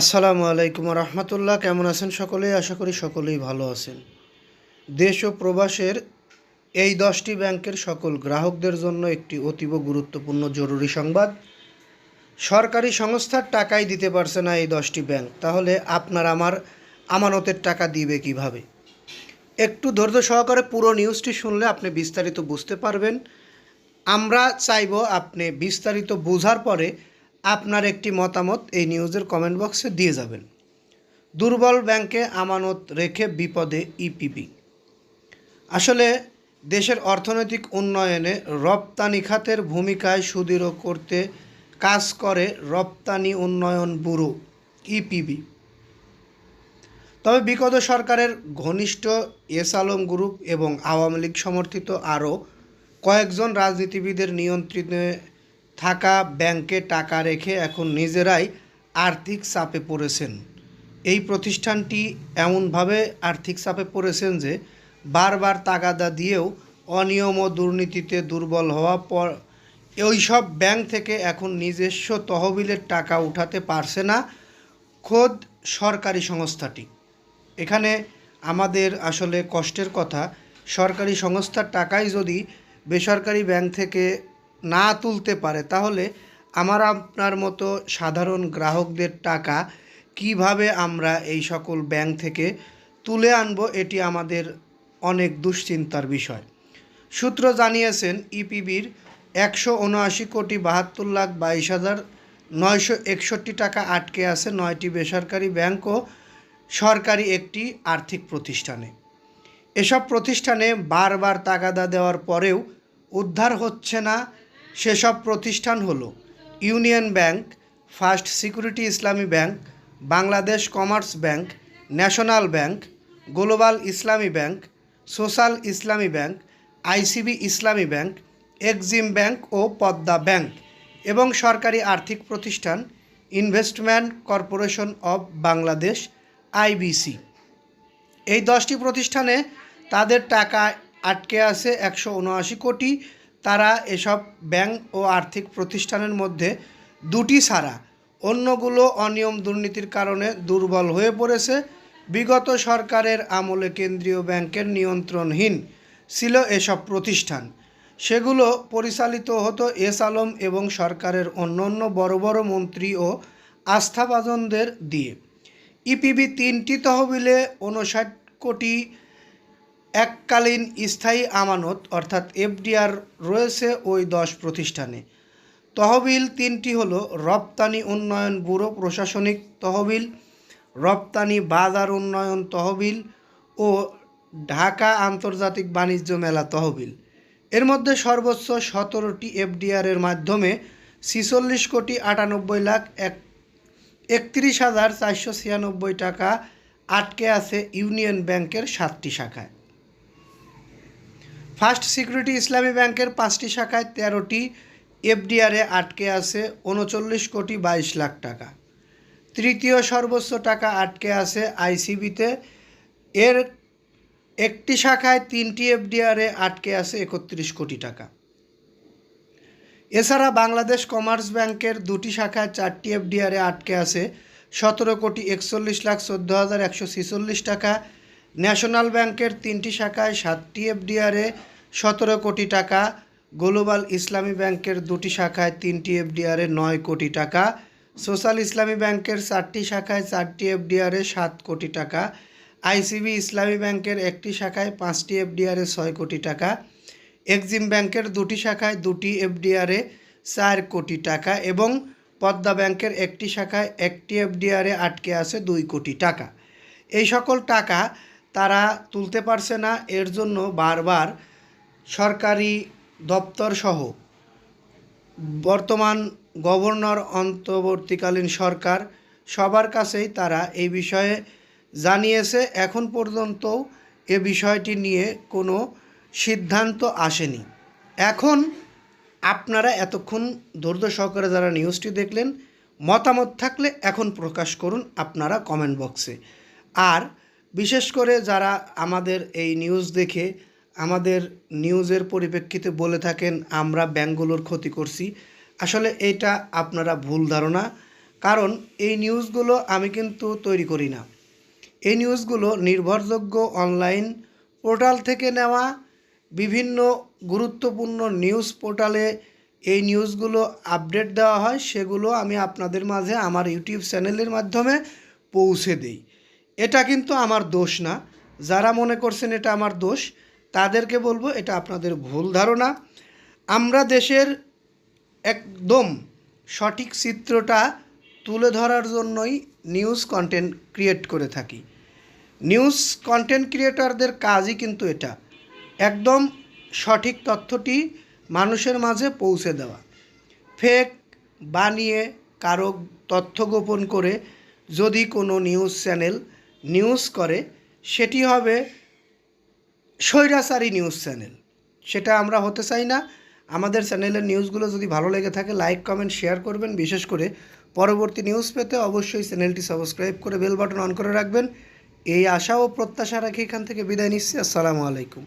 আসসালামু আলাইকুম রহমতুল্লাহ, কেমন আছেন সকলেই আশা করি সকলেই ভালো আছেন। দেশ ও প্রবাসের এই দশটি ব্যাংকের সকল গ্রাহকদের জন্য একটি অতীব গুরুত্বপূর্ণ জরুরি সংবাদ। সরকারি সংস্থার টাকাই দিতে পারছে না এই দশটি ব্যাংক। তাহলে আপনার আমার আমানতের টাকা দিবে কীভাবে? একটু ধৈর্য সহকারে পুরো নিউজটি শুনলে আপনি বিস্তারিত বুঝতে পারবেন। আমরা চাইব আপনি বিস্তারিত বোঝার পরে আপনার একটি মতামত এই নিউজের কমেন্ট বক্সে দিয়ে যাবেন। দুর্বল ব্যাংকে আমানত রেখে বিপদে ইপিবি আসলে দেশের অর্থনৈতিক উন্নয়নে রপ্তানি খাতের ভূমিকায় সুদৃঢ় করতে কাজ করে রপ্তানি উন্নয়ন ব্যুরো ইপিবি তবে বিগত সরকারের ঘনিষ্ঠ এস আলম গ্রুপ এবং আওয়ামী লীগ সমর্থিত আরও কয়েকজন রাজনীতিবিদের নিয়ন্ত্রণে থাকা ব্যাংকে টাকা রেখে এখন নিজেরাই আর্থিক চাপে পড়েছেন। এই প্রতিষ্ঠানটি এমনভাবে আর্থিক চাপে পড়েছেন যে, বারবার তাগাদা দিয়েও অনিয়ম ও দুর্নীতিতে দুর্বল হওয়া পর ওইসব ব্যাংক থেকে এখন নিজস্ব তহবিলের টাকা উঠাতে পারছে না খোদ সরকারি সংস্থাটি। এখানে আমাদের আসলে কষ্টের কথা, সরকারি সংস্থার টাকাই যদি বেসরকারি ব্যাংক থেকে না তুলতে পারে, তাহলে আমার আপনার মতো সাধারণ গ্রাহকদের টাকা কীভাবে আমরা এই সকল ব্যাংক থেকে তুলে আনব, এটি আমাদের অনেক দুশ্চিন্তার বিষয়। সূত্র জানিয়েছেন, ইপিবির একশো উনআশি কোটি বাহাত্তর লাখ বাইশ হাজার নয়শো একষট্টি টাকা আটকে আছে নয়টি বেসরকারি ব্যাংক ও সরকারি একটি আর্থিক প্রতিষ্ঠানে। এসব প্রতিষ্ঠানে বারবার তাগাদা দেওয়ার পরেও উদ্ধার হচ্ছে না সেসব প্রতিষ্ঠান হলো Union Bank, First Security Islami Bank, Bangladesh Commerce Bank, National Bank, Global Islami Bank, Social Islami Bank, ICB Islami Bank, Exim Bank ও পদ্মা ব্যাংক এবং সরকারি আর্থিক প্রতিষ্ঠান Investment Corporation of Bangladesh, IBC. এই দশটি প্রতিষ্ঠানে তাদের টাকা আটকে আছে একশো উনআশি কোটি তারা এসব ব্যাংক ও আর্থিক প্রতিষ্ঠানের মধ্যে দুটি ছাড়া অন্যগুলো অনিয়ম দুর্নীতির কারণে দুর্বল হয়ে পড়েছে। বিগত সরকারের আমলে কেন্দ্রীয় ব্যাংকের নিয়ন্ত্রণহীন ছিল এসব প্রতিষ্ঠান। সেগুলো পরিচালিত হতো এস আলম এবং সরকারের অন্য অন্য বড় বড় মন্ত্রী ও আস্থাভাজনদের দিয়ে। ইপিবি তিনটি তহবিলে উনষাট কোটি এককালীন স্থায়ী আমানত, অর্থাৎ এফডিআর রয়েছে ওই দশ প্রতিষ্ঠানে। তহবিল তিনটি হলো রপ্তানি উন্নয়ন ব্যুরো, প্রশাসনিক তহবিল, রপ্তানি বাজার উন্নয়ন তহবিল ও ঢাকা আন্তর্জাতিক বাণিজ্য মেলা তহবিল। এর মধ্যে সর্বোচ্চ সতেরোটি এফডিআরের মাধ্যমে ছিচল্লিশ কোটি আটানব্বই লাখ এক, একত্রিশ হাজার চারশো ছিয়ানব্বই টাকা আটকে আছে ইউনিয়ন ব্যাংকের সাতটি শাখায়। ফার্স্ট সিকিউরিটি ইসলামী ব্যাংকের পাঁচটি শাখায় তেরোটি এফডিআরে আটকে আছে উনচল্লিশ কোটি বাইশ লাখ টাকা। তৃতীয় সর্বোচ্চ টাকা আটকে আছে আইসিবিতে। এর একটি শাখায় তিনটি এফডিআরে আটকে আছে একত্রিশ কোটি টাকা। এছাড়া বাংলাদেশ কমার্স ব্যাংকের দুটি শাখায় চারটি এফডিআরে আটকে আছে সতেরো কোটি একচল্লিশ লাখ চোদ্দ হাজার একশো ছেচল্লিশ টাকা। ন্যাশনাল ব্যাংকের তিনটি শাখায় সাতটি এফডিআরে সতেরো কোটি টাকা, গ্লোবাল ইসলামী ব্যাংকের দুটি শাখায় তিনটি এফডিআরে নয় কোটি টাকা, সোশ্যাল ইসলামী ব্যাংকের চারটি শাখায় চারটি এফডিআরে সাত কোটি টাকা, আইসিবি ইসলামী ব্যাংকের একটি শাখায় পাঁচটি এফডিআরে ছয় কোটি টাকা, এক্সিম ব্যাংকের দুটি শাখায় দুটি এফডিআরে চার কোটি টাকা এবং পদ্মা ব্যাংকের একটি শাখায় একটি এফডিআরে আটকে আছে দুই কোটি টাকা। এই সকল টাকা তারা তুলতে পারছে না, এর জন্য বারবার সরকারি দপ্তরসহ বর্তমান গভর্নর অন্তর্বর্তীকালীন সরকার সবার কাছেই তারা এই বিষয়ে জানিয়েছে। এখন পর্যন্তও এ বিষয়টি নিয়ে কোনো সিদ্ধান্ত আসেনি। এখন আপনারা এতক্ষণ ধৈর্য সহকারে যারা নিউজটি দেখলেন, মতামত থাকলে এখন প্রকাশ করুন আপনারা কমেন্ট বক্সে। আর বিশেষ করে যারা আমাদের এই নিউজ দেখে আমাদের নিউজের পরিপ্রেক্ষিতে বলে থাকেন, আমরা ব্যাঙ্কগুলোর ক্ষতি করছি। আসলে এটা আপনারা ভুল ধারণা, কারণ এই নিউজগুলো আমি কিন্তু তৈরি করি না। এই নিউজগুলো নির্ভরযোগ্য অনলাইন পোর্টাল থেকে নেওয়া, বিভিন্ন গুরুত্বপূর্ণ নিউজ পোর্টালে এই নিউজগুলো আপডেট দেওয়া হয়, সেগুলো আমি আপনাদের মাঝে আমার ইউটিউব চ্যানেলের মাধ্যমে পৌঁছে দিই। এটা কিন্তু আমার দোষ না। যারা মনে করছেন এটা আমার দোষ তাদেরকে বলব, এটা আপনাদের ভুল ধারণা। আমরা দেশের একদম সঠিক চিত্রটা তুলে ধরার জন্যই নিউজ কন্টেন্ট ক্রিয়েট করে থাকি। নিউজ কন্টেন্ট ক্রিয়েটরদের কাজই কিন্তু এটা। একদম সঠিক তথ্যটি মানুষের মাঝে পৌঁছে দেওয়া। ফেক বানিয়ে কারও তথ্য গোপন করে যদি কোনো নিউজ চ্যানেল নিউজ করে, সেটি হবে স্বৈরাচারী নিউজ চ্যানেল। সেটা আমরা হতে চাই না। আমাদের চ্যানেলের নিউজগুলো যদি ভালো লেগে থাকে, লাইক, কমেন্ট, শেয়ার করবেন। বিশেষ করে পরবর্তী নিউজ পেতে অবশ্যই চ্যানেলটি সাবস্ক্রাইব করে বেল বাটন অন করে রাখবেন। এই আশা ও প্রত্যাশা রাখি এখান থেকে বিদায় নিচ্ছি। আসসালামু আলাইকুম।